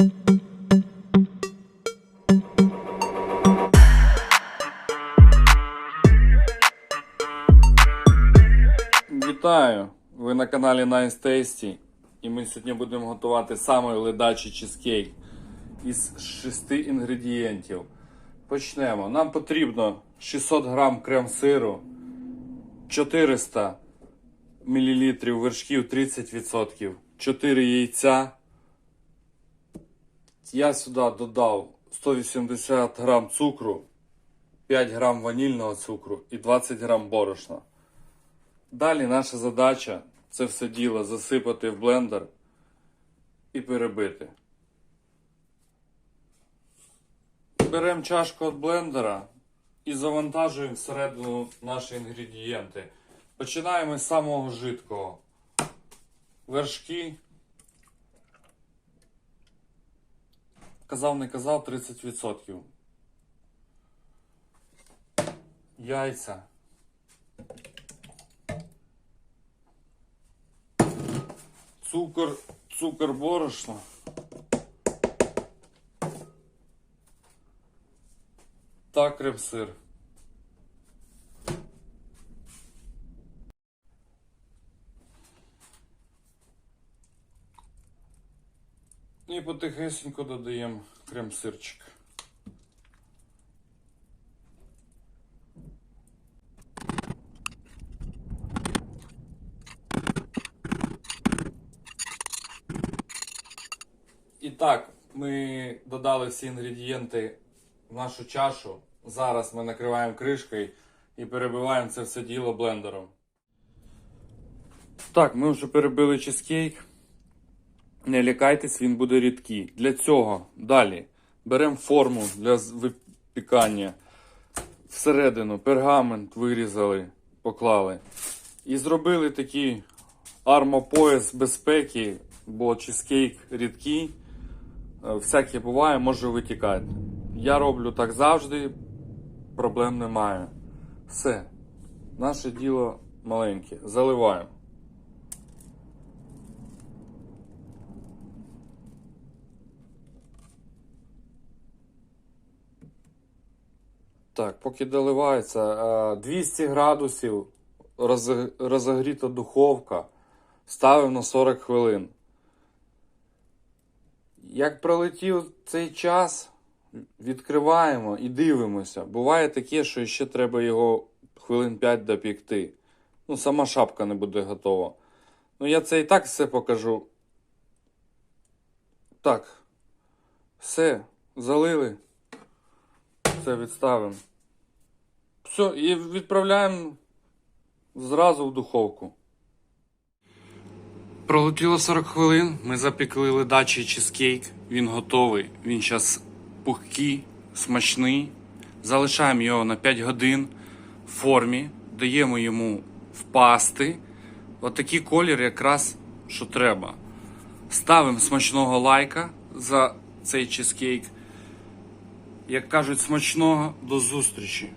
Вітаю! Ви на каналі Nice Tasty і ми сьогодні будемо готувати самий ледачий чизкейк із шести інгредієнтів. Почнемо. Нам потрібно 600 грам крем-сиру, 400 мл вершків 30%, 4 яйця. Я сюди додав 180 грам цукру, 5 грам ванільного цукру і 20 грам борошна. Далі наша задача це все діло засипати в блендер і перебити. Беремо чашку від блендера і завантажуємо всередину наші інгредієнти. Починаємо з самого жидкого. Вершки. Казав, не казав 30%. Яйця. цукор, цукор борошно. Та крем-сир. І потихесенько додаємо крем-сирчик. І так, ми додали всі інгредієнти в нашу чашу. Зараз ми накриваємо кришкою і перебиваємо це все діло блендером. Так, ми вже перебили чизкейк. Не лякайтесь, він буде рідкий. Для цього далі беремо форму для випікання. Всередину пергамент вирізали, поклали. І зробили такий армопояс безпеки, бо чизкейк рідкий. Е, Всяке буває, може витікати. Я роблю так завжди, проблем немає. Все. Наше діло маленьке. Заливаємо. Так, поки доливається, е, 200 градусів роз- розогріта духовка. Ставимо на 40 хвилин. Як пролетів цей час, відкриваємо і дивимося. Буває таке, що ще треба його хвилин 5 допікти. Ну, сама шапка не буде готова. Ну, я це і так все покажу. Так. Все, залили. Все відставимо. Все, і відправляємо зразу в духовку. Пролетіло 40 хвилин, ми запекли ледачий чизкейк, він готовий, він зараз пухкий, смачний. Залишаємо його на 5 годин в формі, даємо йому впасти. Отакий колір якраз що треба. Ставимо смачного лайка за цей чизкейк. Як кажуть, смачного до зустрічі!